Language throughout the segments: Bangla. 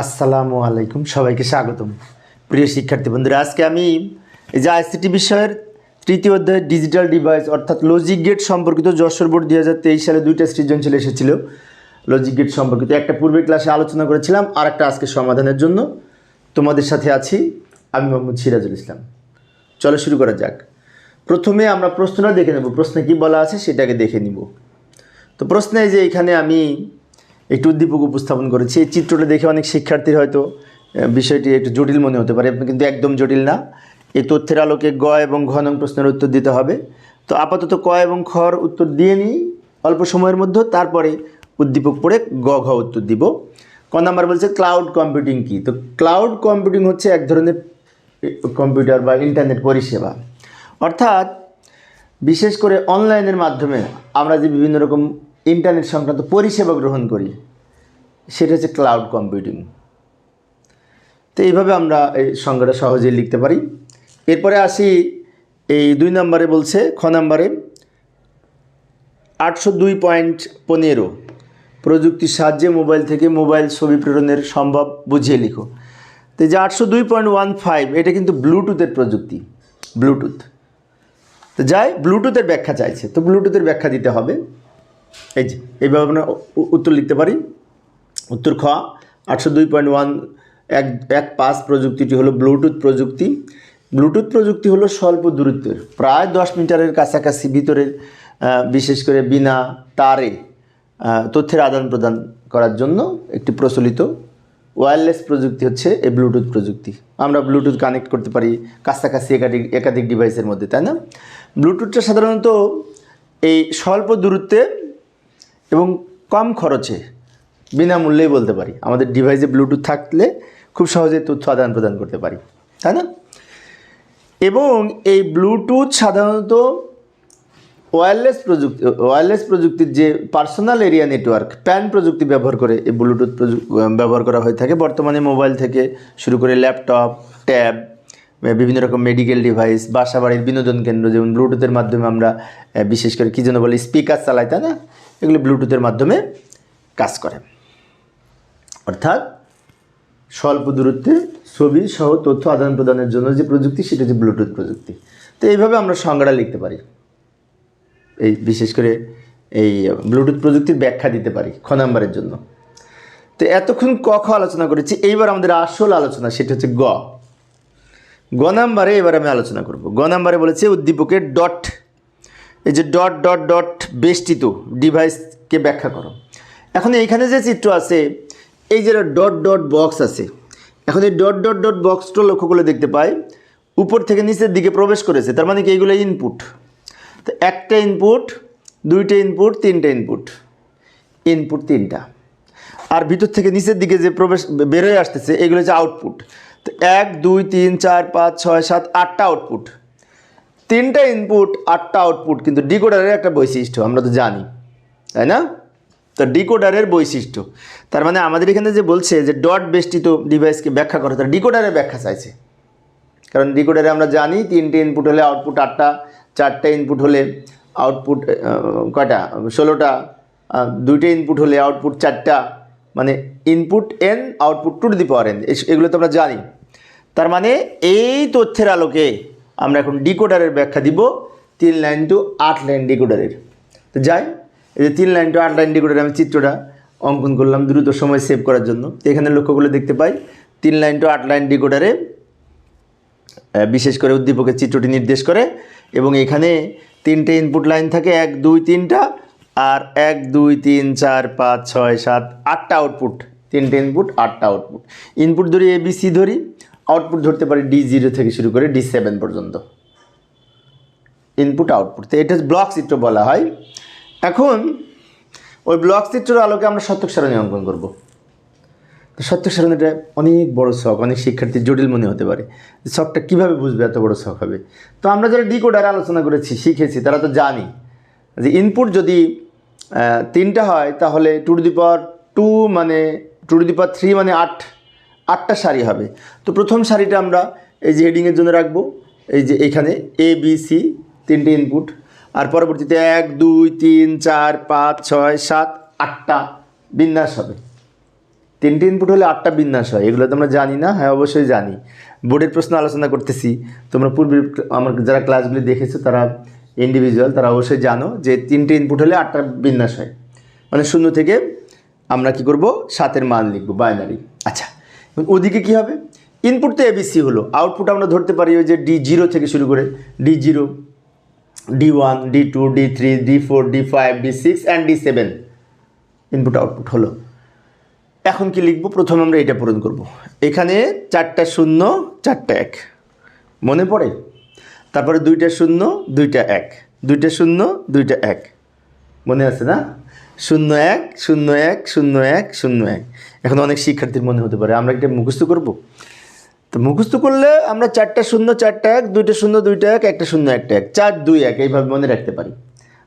আসসালামু আলাইকুম, সবাইকে স্বাগতম। প্রিয় শিক্ষার্থী বন্ধুরা, আজকে আমি এই যে আইসিটি বিষয়ের তৃতীয় অধ্যায় ডিজিটাল ডিভাইস অর্থাৎ লজিক গেট সম্পর্কিত যশোর বোর্ড দুই হাজার তেইশ সালে দুইটা সৃজনশীল এসেছিল। লজিক গেট সম্পর্কিত একটা পূর্বের ক্লাসে আলোচনা করেছিলাম আর একটা আজকে সমাধানের জন্য। তোমাদের সাথে আছি আমি মোহাম্মদ সিরাজুল ইসলাম। চলো শুরু করা যাক। প্রথমে আমরা প্রশ্নটা দেখে নেব, প্রশ্নে কি বলা আছে সেটাকে দেখে নিব। তো প্রশ্নে যে এখানে আমি একটু উদ্দীপক উপস্থাপন করেছি। এই চিত্রটা দেখে অনেক শিক্ষার্থীর হয়তো বিষয়টি একটু জটিল মনে হতে পারে, কিন্তু একদম জটিল না। এই তথ্যের আলোকে গ এবং ঘ নং প্রশ্নের উত্তর দিতে হবে। তো আপাতত ক এবং খর উত্তর দিয়ে নিই। অল্প সময়ের মধ্যে তারপরে উদ্দীপক পড়ে গ ঘ উত্তর দিব। ক নাম্বার বলছে ক্লাউড কম্পিউটিং কি? তো ক্লাউড কম্পিউটিং হচ্ছে এক ধরনের কম্পিউটার বা ইন্টারনেট পরিষেবা। অর্থাৎ বিশেষ করে অনলাইনের মাধ্যমে আমরা যে বিভিন্ন রকম ইন্টারনেট সংক্রান্ত পরিষেবা গ্রহণ করি, সেটা হচ্ছে ক্লাউড কম্পিউটিং তো এইভাবে আমরা এই সংজ্ঞাটা সহজেই লিখতে পারি। এরপরে আসি, এই দুই নম্বরে বলছে, খ নম্বরে, আটশো দুই পয়েন্ট পনেরো প্রযুক্তির সাহায্যে মোবাইল থেকে মোবাইল ছবি প্রেরণের সম্ভব, বুঝিয়ে লিখো। তো যে আটশো দুই পয়েন্ট ওয়ান ফাইভ, এটা কিন্তু ব্লুটুথের প্রযুক্তি, ব্লুটুথ। তো যাই, ব্লুটুথের ব্যাখ্যা চাইছে, তো ব্লুটুথের ব্যাখ্যা দিতে হবে। এই যে, এইভাবে আমরা উত্তর লিখতে পারি। উত্তর খ, আটশো দুই পয়েন্ট ওয়ান, এক এক পাঁচ প্রযুক্তিটি হলো ব্লুটুথ প্রযুক্তি। ব্লুটুথ প্রযুক্তি হলো স্বল্প দূরত্বের, প্রায় দশ মিটারের কাছাকাছি ভিতরের বিশেষ করে বিনা তারে তথ্যের আদান প্রদান করার জন্য একটি প্রচলিত ওয়্যারলেস প্রযুক্তি হচ্ছে এই ব্লুটুথ প্রযুক্তি। আমরা ব্লুটুথ কানেক্ট করতে পারি কাছাকাছি একাধিক একাধিক ডিভাইসের মধ্যে, তাই না? ব্লুটুথটা সাধারণত এই স্বল্প দূরত্বে এবং কম খরচে বিনামূল্যেই বলতে পারি। আমাদের ডিভাইসে ব্লুটুথ থাকলে খুব সহজে তথ্য আদান প্রদান করতে পারি। তাই না? এবং এই ব্লুটুথ সাধারণত ওয়্যারলেস প্রযুক্তি ওয়্যারলেস প্রযুক্তির যে পার্সোনাল এরিয়া নেটওয়ার্ক প্যান প্রযুক্তি ব্যবহার করে এই ব্লুটুথ ব্যবহার করা হয়ে থাকে। বর্তমানে মোবাইল থেকে শুরু করে ল্যাপটপ ট্যাব বিভিন্ন রকম মেডিকেল ডিভাইস বাসা বাড়ির বিনোদন কেন্দ্র, যেমন ব্লুটুথের মাধ্যমে আমরা বিশেষ করে কী যেন বলি স্পিকার চালাই, তাই না? এগুলো ব্লুটুথের মাধ্যমে কাজ করে। অর্থাৎ স্বল্প দূরত্বে ছবি সহ তথ্য আদান প্রদানের জন্য যে প্রযুক্তি, সেটা হচ্ছে ব্লুটুথ প্রযুক্তি। তো এইভাবে আমরা সংজ্ঞাটা লিখতে পারি। এই বিশেষ করে এই ব্লুটুথ প্রযুক্তির ব্যাখ্যা দিতে পারি খ নাম্বারের জন্য। তো এতক্ষণ ক খ আলোচনা করেছি, এইবার আমাদের আসল আলোচনা সেটা হচ্ছে গ। গ নাম্বারে এবার আমি আলোচনা করব। গ নাম্বারে বলেছে উদ্দীপকের ডট এই যে ডট ডট ডট বেষ্টিত ডিভাইসকে ব্যাখ্যা করো। এখন এইখানে যে চিত্র আছে, এই যে ডট ডট বক্স আছে, এখন এই ডট ডট ডট বক্সটা লক্ষ্য করলে দেখতে পাই, উপর থেকে নিচের দিকে প্রবেশ করেছে, তার মানে কি এইগুলো ইনপুট তো একটা ইনপুট দুইটা ইনপুট তিনটা ইনপুট ইনপুট তিনটা। আর ভিতর থেকে নিচের দিকে যে প্রবেশ বেরোয় আসতেছে, এগুলো হচ্ছে আউটপুট তো এক, দুই, তিন, চার, পাঁচ, ছয়, সাত, আটটা আউটপুট তিনটা ইনপুট আটটা আউটপুট কিন্তু ডিকোডারের একটা বৈশিষ্ট্য, আমরা তো জানি, তাই না? তো ডিকোডারের বৈশিষ্ট্য, তার মানে আমাদের এখানে যে বলছে যে ডট বেষ্টিত ডিভাইসকে ব্যাখ্যা করে, তার ডিকোডারের ব্যাখ্যা চাইছে। কারণ ডিকোডারে আমরা জানি তিনটে ইনপুট হলে আউটপুট আটটা, চারটে ইনপুট হলে আউটপুট কয়টা? ষোলোটা দুইটা ইনপুট হলে আউটপুট চারটা মানে input N output to the power N এগুলো তো আমরা জানি। তার মানে এই তথ্যের আলোকে আমরা এখন ডিকোডারের ব্যাখ্যা দিব, তিন লাইন টু আট লাইন ডিকোডারের। তো যাই, এই যে তিন লাইন টু আট লাইন ডিকোডারে আমি চিত্রটা অঙ্কন করলাম দ্রুত সময় সেভ করার জন্য। তো এখানে লক্ষ্যগুলো দেখতে পাই। তিন লাইন টু আট লাইন ডিকোডারে বিশেষ করে উদ্দীপকের চিত্রটি নির্দেশ করে এবং এখানে তিনটে ইনপুট লাইন থাকে, এক, দুই, তিনটা, আর এক, দুই, তিন, চার, পাঁচ, ছয়, সাত, আটটা আউটপুট তিনটে ইনপুট আটটা আউটপুট ইনপুট ধরি এ বি সি ধরি আউটপুট ধরতে পারি ডি জিরো থেকে শুরু করে ডি সেভেন পর্যন্ত। ইনপুট আউটপুট তো এটা ব্লক চিত্র বলা হয়। এখন, ওই ব্লক চিত্রের আলোকে আমরা সত্যক সারণী অঙ্কন করব। তো সত্যক সারণীটা অনেক বড় শখ অনেক শিক্ষার্থীর জটিল মনে হতে পারে। শখটা কীভাবে বুঝবে এত বড় শখ হবে? তো আমরা যারা ডিকোডার আলোচনা করেছি, শিখেছি, তারা তো জানি যে ইনপুট যদি তিনটা হয়, তাহলে two to the power two মানে two to the power three মানে আট, আটটা সারি হবে। তো প্রথম সারিটা আমরা এই যে হেডিংয়ের জন্য রাখব। এই যে এখানে এ বি সি তিনটে ইনপুট আর পরবর্তীতে এক, দুই, তিন, চার, পাঁচ, ছয়, সাত, আটটা বিন্যাস হবে। তিনটে ইনপুট হলে আটটা বিন্যাস হয়। এগুলো তো আমরা জানি না। হ্যাঁ অবশ্যই জানি। বোর্ডের প্রশ্ন আলোচনা করতেছি। তোমরা পূর্বের আমার যারা ক্লাসগুলি দেখেছ, তারা ইন্ডিভিজুয়াল তারা অবশ্যই জানো যে তিনটে ইনপুট হলে আটটা বিন্যাস হয়। মানে শূন্য থেকে আমরা কি করব? সাতের মান লিখব বাইনারি আচ্ছা ওদিকে কি হবে? ইনপুট তো এবিসি হলো। আউটপুট আমরা ধরতে পারি ওই যে ডি জিরো থেকে শুরু করে D zero D one D two D three D four D five D six and D seven input output হলো। এখন কি লিখব? প্রথমে আমরা এটা পূরণ করব। এখানে চারটা শূন্য, চারটা এক। মনে পড়ে? তারপরে দুইটা শূন্য, দুইটা এক। দুইটা শূন্য, দুইটা এক। মনে আছে না? শূন্য এক শূন্য এক শূন্য এক শূন্য এক। এখন অনেক শিক্ষার্থীর মনে হতে পারে, আমরা এটা মুখস্থ করব? তো মুখস্থ করলে আমরা চারটা শূন্য, চারটা এক, দুইটা শূন্য, দুইটা এক, একটা শূন্য, একটা এক, চার, দুই, এক, এইভাবে মনে রাখতে পারি।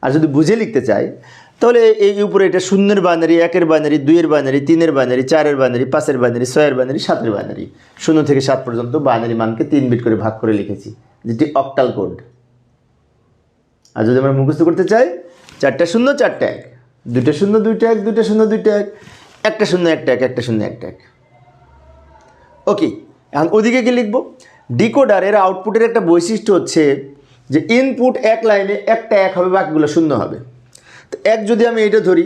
আর যদি বুঝে লিখতে চাই, তাহলে এই উপরে এটা শূন্যের বাইনারি একের বাইনারি দুইয়ের বাইনারি তিনের বাইনারি চারের বাইনারি পাঁচের বাইনারি ছয়ের বাইনারি সাতের বাইনারি শূন্য থেকে সাত পর্যন্ত বাইনারি মানকে তিন বিট করে ভাগ করে লিখেছি, যেটি অক্টাল কোড আর যদি আমরা মুখস্থ করতে চাই, চারটা শূন্য, চারটা এক। দুইটা শূন্য, দুইটা এক, দুইটা শূন্য, দুইটা এক। একটা শূন্য, একটা এক, একটা শূন্য, একটা এক। ওকে, এখন ওদিকে কি লিখব? ডিকোডারের আউটপুটের একটা বৈশিষ্ট্য হচ্ছে যে ইনপুট এক লাইনে একটা এক হবে, বাকিগুলো শূন্য হবে। তো এক যদি আমি এটা ধরি,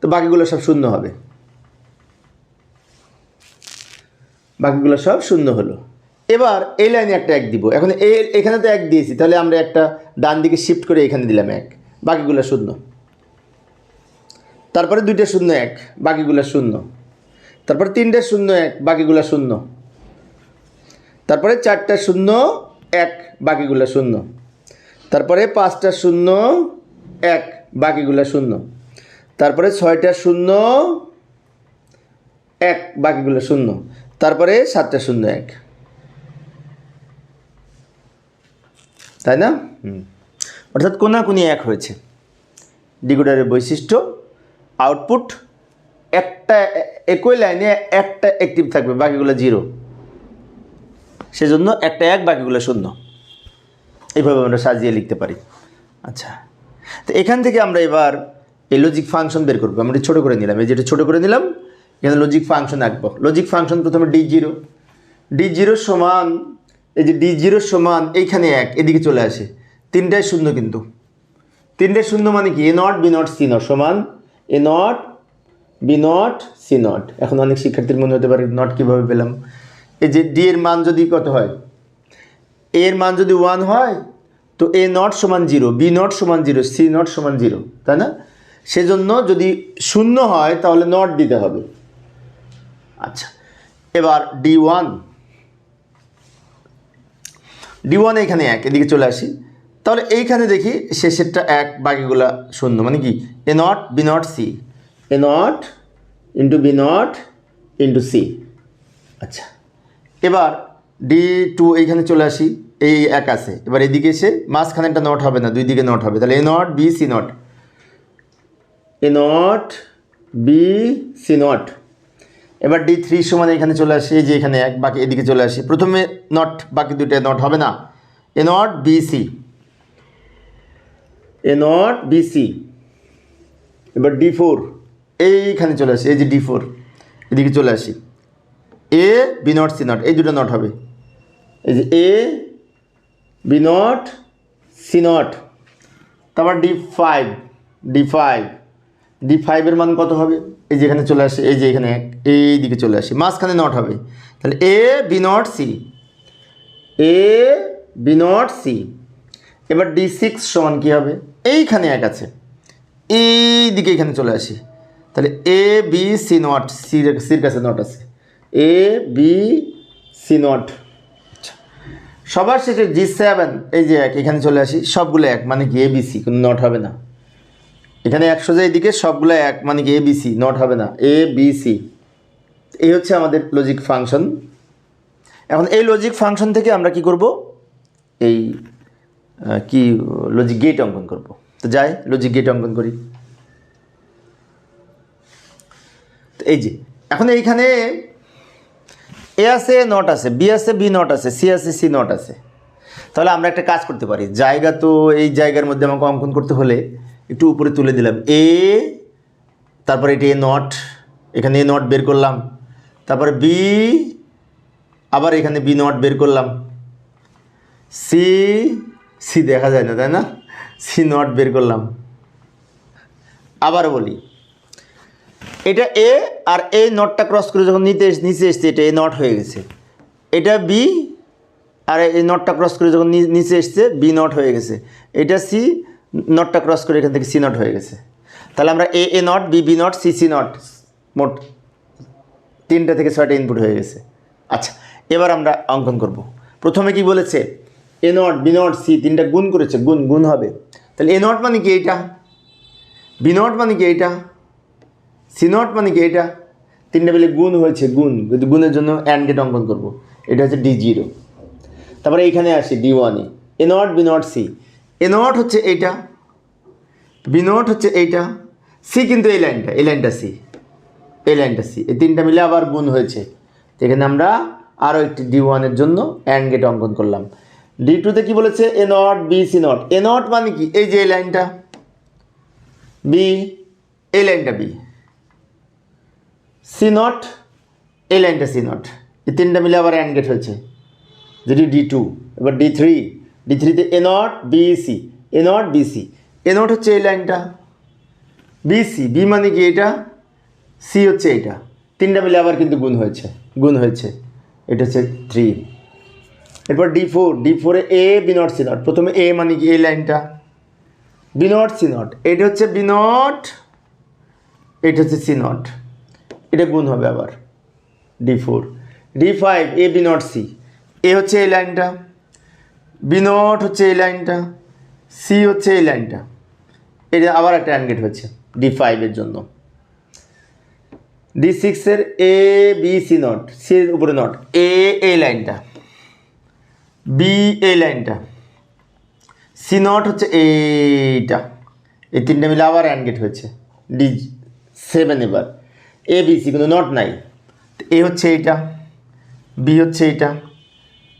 তো বাকিগুলো সব শূন্য হবে। বাকিগুলো সব শূন্য হলো। এবার এই লাইনে একটা এক দিব। এখন এখানে তো এক দিয়েছি, তাহলে আমরা একটা ডান দিকে শিফট করে এখানে দিলাম এক। বাকিগুলো শূন্য। তারপরে দুইটা শূন্য এক বাকিগুলো শূন্য। তারপরে তিনটে শূন্য এক বাকিগুলো শূন্য। তারপরে চারটা শূন্য এক বাকিগুলো শূন্য। তারপরে পাঁচটা শূন্য এক বাকিগুলো শূন্য। তারপরে ছয়টা শূন্য এক বাকিগুলো শূন্য। তারপরে সাতটা শূন্য এক। তাই না? হুম। অর্থাৎ কোনাকুনি এক হয়েছে। ডিকোডারের বৈশিষ্ট্য আউটপুট একটা একই লাইনে একটা অ্যাক্টিভ থাকবে, বাকিগুলো জিরো সেজন্য একটা এক, বাকিগুলো শূন্য। এইভাবে আমরা সাজিয়ে লিখতে পারি। আচ্ছা। তো এখান থেকে আমরা এবার এই লজিক ফাংশন বের করব। আমরা ছোটো করে নিলাম। এই যেটা ছোটো করে নিলাম, এখানে লজিক ফাংশন আঁকবো। লজিক ফাংশন প্রথমে ডি জিরো ডি জিরো সমান, এই যে ডি জিরো সমান এইখানে এক, এদিকে চলে আসে। তিনটায় শূন্য কিন্তু। তিনটায় শূন্য মানে কি? A not B not C not সমান A not B not C not এখন অনেক শিক্ষার্থীর মনে হতে পারে নট কীভাবে পেলাম? এই যে ডি এর মান যদি কত হয়? এর মান যদি ওয়ান হয়, তো এ নট সমান জিরো বি নট সমান জিরো সি নট সমান জিরো তাই না? সেজন্য যদি শূন্য হয়, তাহলে নট দিতে হবে। আচ্ছা এবার ডি ওয়ান ডি ওয়ান এখানে এক, এদিকে চলে আসি। তাহলে এইখানে দেখি শেষেরটা এক, বাকিগুলা শূন্য। মানে কি? A not B not C A not into B not into C আচ্ছা। এবার ডি টু এইখানে চলে আসি। এই এক আছে। এবার এদিকে এসে মাঝখানে একটা নট হবে না, দুই দিকে নট হবে। তাহলে A not B C not A not B C not এবার ডি থ্রি সমান এখানে চলে আসি। যে এখানে এক, বাকি এদিকে চলে আসি। প্রথমে নট বাকি দুইটা নট হবে না। A not B C A not B C এবার ডি ফোর এইখানে চলে আসি, এই যে ডি ফোর এদিকে চলে আসি। A B not C not এই দুটো নট হবে। এই যে A B not C not তারপর D five D five D ফাইভের মান কত হবে? এই যে এখানে চলে আসে, এই যে এখানে এই দিকে চলে আসে। মাঝখানে নট হবে। তাহলে A B not C A B not C এবার ডি সিক্স সমান কী হবে? এইখানে এক আছে। এই দিকে এখানে চলে আসি। তাহলে A B C not C সির কাছে নট আছে। এ বি সি নট সবার শেষে জি সেভেন এই যে এক, এখানে চলে আসি। সবগুলো এক মানে কি এ বি সি কোনো নট হবে না। এখানে একশো যে এদিকে, সবগুলো এক মানে কি এ বি সি নট হবে না। এ বি সি এই হচ্ছে আমাদের লজিক ফাংশন এখন এই লজিক ফাংশন থেকে আমরা কি করব? এই কি লজিক গেট অঙ্কন করব? তো যাই লজিক গেট অঙ্কন করি। তো এই যে, এখন এইখানে এ আছে নট আছে বি আছে বি নট আছে সি আছে সি নট আছে। তাহলে আমরা একটা কাজ করতে পারি। জায়গা তো এই জায়গার মধ্যে আমাকে অঙ্কন করতে হলে একটু উপরে তুলে দিলাম। এ তারপরে এটি এ নট এখানে এ নট বের করলাম। তারপরে বি আবার এখানে বি নট বের করলাম। সি সি দেখা যায় না, তাই না? সি নট বের করলাম। আবার বলি, এটা এ আর এ নটটা ক্রস করে যখন নিতে নিচে এসছে, এটা এ নট হয়ে গেছে। এটা বি আর এই নটটা ক্রস করে যখন নিচে এসছে বি নট হয়ে গেছে। এটা সি নটটা ক্রস করে এখান থেকে সি নট হয়ে গেছে। তাহলে আমরা A A not B B not C C not মোট তিনটা থেকে ছয়টা ইনপুট হয়ে গেছে। আচ্ছা এবার আমরা অঙ্কন করব। প্রথমে কি বলেছে? A not B not C তিনটা গুণ করেছে, গুণ গুণ হবে। তাহলে এ নট মানে কি এইটা? বি নট মানে কি এইটা? সি নট মানে কি এইটা? তিনটা মিলে গুণ হয়েছে, গুণ। গুণের জন্য অ্যান্ড গেট অঙ্কন করব, এটা হচ্ছে ডি জিরো তারপরে এইখানে আসি ডি ওয়ানে A. Not B not C A not হচ্ছে এইটা বি নট হচ্ছে এইটা সি কিন্তু এই লাইনটা এই লাইনটা সি এই লাইনটা সি এই তিনটা মিলে আবার গুণ হয়েছে। এখানে আমরা আরও একটি ডি ওয়ানের জন্য অ্যান্ড গেট অঙ্কন করলাম। ডি টুতে কী বলেছে? A not B C not A not মানে কি? এই যে এই লাইনটা। বি এই লাইনটা বি সি নট এই লাইনটা সি নট এই তিনটা মিলে আবার অ্যান্ড গেট হয়েছে। যেটি ডি টু এবার ডি থ্রি ডি থ্রিতে A not B C A not B C A not হচ্ছে এই লাইনটা। বি সি বি মানে কি এটা? সি হচ্ছে এটা। তিনটা মিলে আবার কিন্তু গুণ হয়েছে। গুণ হয়েছে। এটা হচ্ছে থ্রি এরপর ডি ফোর ডি ফোরে A B not C not প্রথমে এ মানে কি? এই লাইনটা। বি নট সি নট এটা হচ্ছে বি নট এটা হচ্ছে সি নট এটা গুণ হবে আবার। D four D five A B not C A হচ্ছে এই লাইনটা। বি নট হচ্ছে এই লাইনটা। সি হচ্ছে এই লাইনটা। এটা আবার একটা অ্যানগেট হচ্ছে ডি ফাইভের জন্য। ডি সিক্সের A B C not C উপরে নট এ এই লাইনটা। বি, এই লাইনটা। সি নট হচ্ছে এইটা। এই তিনটে মিলে আবার অ্যানগেট হয়েছে। ডি, সেভেন এবার। এ, বি, সি কিন্তু নট নাই। এ হচ্ছে এইটা, বি হচ্ছে এইটা,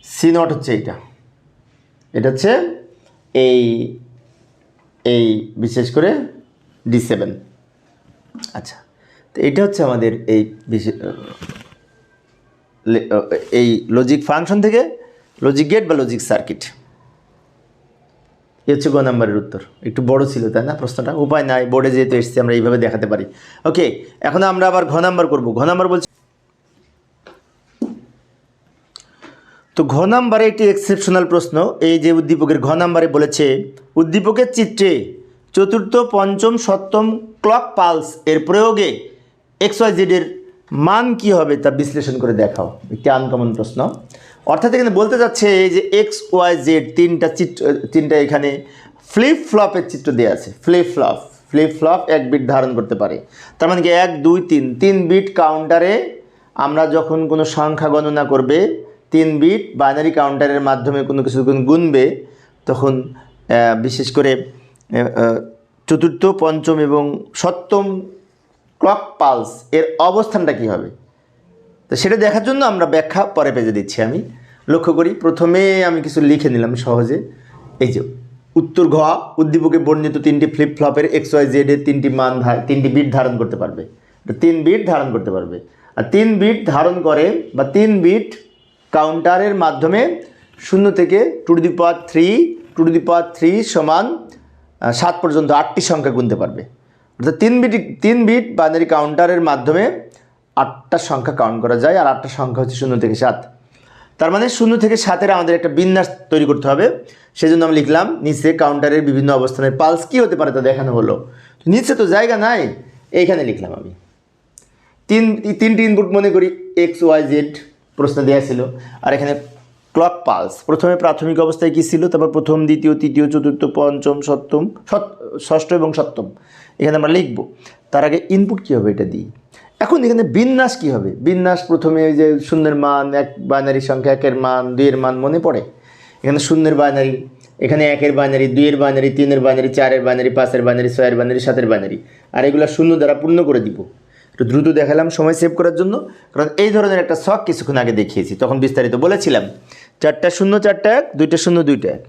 সি নট হচ্ছে এইটা। এটা হচ্ছে এই এই বিশেষ করে ডি সেভেন। আচ্ছা তো এটা হচ্ছে আমাদের এই বিশে- লে- এই লজিক ফাংশন থেকে লজিক গেট বা লজিক সার্কিট এ হচ্ছে গ নাম্বারের উত্তর। একটু বড় ছিল, তাই না? প্রশ্নটা? উপায় নাই বোর্ডে যেহেতু এসছে, আমরা এইভাবে দেখাতে পারি। ওকে এখন আমরা আবার ঘ নাম্বার করব। ঘ নাম্বার বলছি তো ঘ নাম্বারে একটি এক্সেপশনাল প্রশ্ন। এই যে উদ্দীপকের ঘ নাম্বারে বলেছে, উদ্দীপকের চিত্রে চতুর্থ, পঞ্চম, সপ্তম ক্লক পালস এর প্রয়োগে এক্স ওয়াই জেডের মান কি হবে তা বিশ্লেষণ করে দেখাও। একটি আনকমন প্রশ্ন। অর্থাৎ এখানে বলতে যাচ্ছে যে এক্স ওয়াই জেড তিনটা চিত্র, তিনটা এখানে ফ্লিপ ফ্লপের চিত্র দেওয়া আছে। ফ্লিপ ফ্লপ ফ্লিপ ফ্লপ এক বিট ধারণ করতে পারে। তার মানে কি এক, দুই, তিন। তিন বিট কাউন্টারে আমরা যখন কোনো সংখ্যা গণনা করবে, তিন বিট বাইনারি কাউন্টারের মাধ্যমে কোনো কিছু যখন গুনবে, তখন বিশেষ করে চতুর্থ, পঞ্চম এবং সপ্তম ক্লক পালস এর অবস্থানটা কী হবে? তো সেটা দেখার জন্য আমরা ব্যাখ্যা পরে পেজে দিচ্ছি আমি। লক্ষ্য করি, প্রথমে আমি কিছু লিখে নিলাম সহজে। এই যে, উত্তর ঘ, উদ্দীপকে বর্ণিত তিনটি ফ্লিপ ফ্লপের এক্স ওয়াই জেড এর তিনটি মান তিনটি বিট ধারণ করতে পারবে। তিন বিট ধারণ করতে পারবে। আর তিন বিট ধারণ করে বা তিন বিট কাউন্টারের মাধ্যমে শূন্য থেকে two the power three two the power three সমান সাত পর্যন্ত আটটি সংখ্যা গুনতে পারবে। অর্থাৎ তিন বিট তিন বিট বাইনারি কাউন্টারের মাধ্যমে আটটা সংখ্যা কাউন্ট করা যায়, আর আটটা সংখ্যা হচ্ছে শূন্য থেকে সাত। তার মানে শূন্য থেকে সাতের আমাদের একটা বিন্যাস তৈরি করতে হবে। সেজন্য আমি লিখলাম, নিচে কাউন্টারের বিভিন্ন অবস্থানের পালস কী হতে পারে তা দেখানো হলো। নিচে তো জায়গা নাই, এইখানে লিখলাম আমি। তিন, তিনটি ইনপুট মনে করি এক্স ওয়াই জেড প্রশ্ন দেওয়া ছিল। আর এখানে ক্লক পালস প্রথমে প্রাথমিক অবস্থায় কী ছিল? তারপর প্রথম, দ্বিতীয়, তৃতীয়, চতুর্থ, পঞ্চম, সপ্তম ষষ্ঠ এবং সপ্তম। এখানে আমরা লিখব, তার আগে ইনপুট কী হবে এটা দিই। এখন এখানে বিন্যাস কী হবে? বিন্যাস প্রথমে ওই যে শূন্যের মান, এক বাইনারি সংখ্যা, একের মান, দুইয়ের মান মনে পড়ে? এখানে শূন্যের বাইনারি এখানে একের বাইনারি দুইয়ের বাইনারি তিনের বাইনারি চারের বাইনারি পাঁচের বাইনারি ছয়ের বাইনারি সাতের বাইনারি আর এগুলো শূন্য দ্বারা পূর্ণ করে দিব। একটু দ্রুত দেখালাম, সময় সেভ করার জন্য। কারণ এই ধরনের একটা শখ কিছুক্ষণ আগে দেখিয়েছি, তখন বিস্তারিত বলেছিলাম। চারটা শূন্য, চারটা এক, দুইটা শূন্য, দুইটা এক।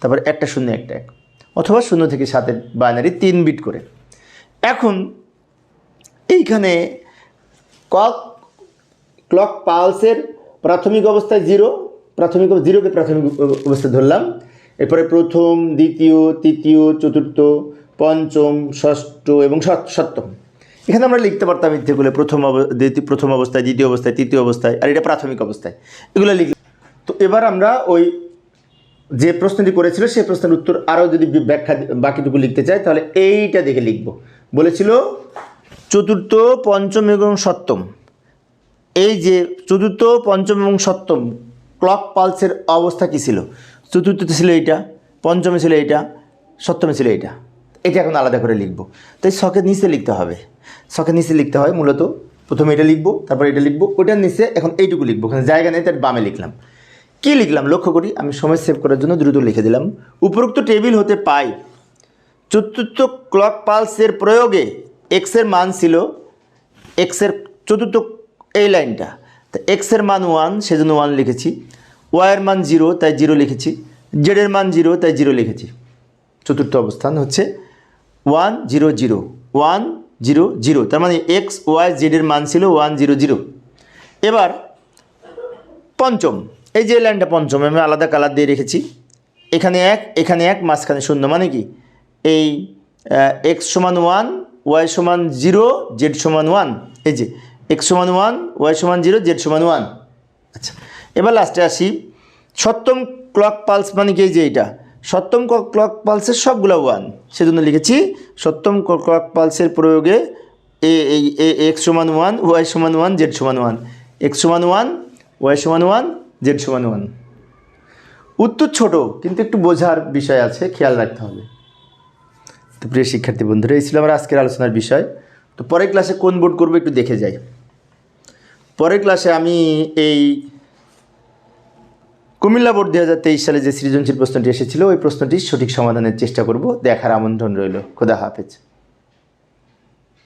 তারপর একটা শূন্য, একটা এক। অথবা শূন্য থেকে সাতের বাইনারি তিন বিট করে। এখন এইখানে কক ক্লক পালসের প্রাথমিক অবস্থায় জিরো প্রাথমিক জিরোকে প্রাথমিক অব- অবস্থায় ধরলাম। এরপরে প্রথম, দ্বিতীয়, তৃতীয়, চতুর্থ, পঞ্চম, ষষ্ঠ এবং সপ্তম। এখানে আমরা লিখতে পারতাম করলে প্রথম দ্বিতীয়, প্রথম অবস্থায়, দ্বিতীয় অবস্থায়, তৃতীয় অবস্থায়, আর এটা প্রাথমিক অবস্থায়। এগুলো লিখলাম। তো এবার আমরা ওই যে প্রশ্নটি করেছিল সেই প্রশ্নের উত্তর আরও যদি ব্যাখ্যা বাকিটুকু লিখতে চাই তাহলে এইটা দেখে লিখব। বলেছিল, চতুর্থ, পঞ্চম এবং সপ্তম। এই যে চতুর্থ, পঞ্চম এবং সপ্তম, ক্লক পালসের অবস্থা কী ছিল? চতুর্থতে ছিল এইটা, পঞ্চমে ছিল এইটা, সপ্তমে ছিল এইটা। এটা এখন আলাদা করে লিখব। তাই শখের নিচে লিখতে হবে। শখের নিচে লিখতে হয় মূলত, প্রথমে এটা লিখব, তারপর এটা লিখব ওটার নিচে এখন এইটুকু লিখব। ওখানে জায়গা নেই তার বামে লিখলাম। কী লিখলাম? লক্ষ্য করি, আমি সময় সেভ করার জন্য দ্রুত লিখে দিলাম। উপরোক্ত টেবিল হতে পাই। চতুর্থ ক্লক পালসের প্রয়োগে এক্সের মান ছিল এক্সের চতুর্থ এই লাইনটা। তা এক্সের মান ওয়ান সেজন্য ওয়ান লিখেছি। ওয়াইয়ের মান জিরো তাই জিরো লিখেছি। জেডের মান জিরো তাই জিরো লিখেছি। চতুর্থ অবস্থান হচ্ছে one zero zero one zero zero তার মানে এক্স ওয়াই জেডের মান ছিল ওয়ান জিরো জিরো এবার পঞ্চম। এই যে লাইনটা পঞ্চম, আমি আলাদা কালার দিয়ে রেখেছি। এখানে এক এখানে এক, মাঝখানে শূন্য মানে কি? এই এক্স সমান ওয়ান ওয়াই সমান জিরো জেড সমান ওয়ান এই যে এক্স সমান ওয়ান ওয়াই সমান জিরো জেড সমান ওয়ান আচ্ছা এবার লাস্টে আসি। সপ্তম ক্লক পালস মানে কি এই যে এইটা? সপ্তম ক্লক পালসের সবগুলো ওয়ান সেজন্য লিখেছি, সপ্তম ক্লক পালসের প্রয়োগে এ, এই এক্স সমান ওয়ান ওয়াই সমান ওয়ান জেড সমান ওয়ান এক্স সমান ওয়ান ওয়াই সমান ওয়ান জেড সমান ওয়ান উত্তর ছোট, কিন্তু একটু বোঝার বিষয় আছে, খেয়াল রাখতে হবে। তো প্রিয় শিক্ষার্থী বন্ধুরা, এই ছিল আমার আজকের আলোচনার বিষয়। তো পরের ক্লাসে কোন বোর্ড করব একটু দেখে যাই। পরের ক্লাসে আমি এই কুমিল্লা বোর্ড দু হাজার তেইশ সালে যে সৃজনশীল প্রশ্নটি এসেছিল, ওই প্রশ্নটির সঠিক সমাধানের চেষ্টা করব, দেখার আমন্ত্রণ রইল। খোদা হাফেজ।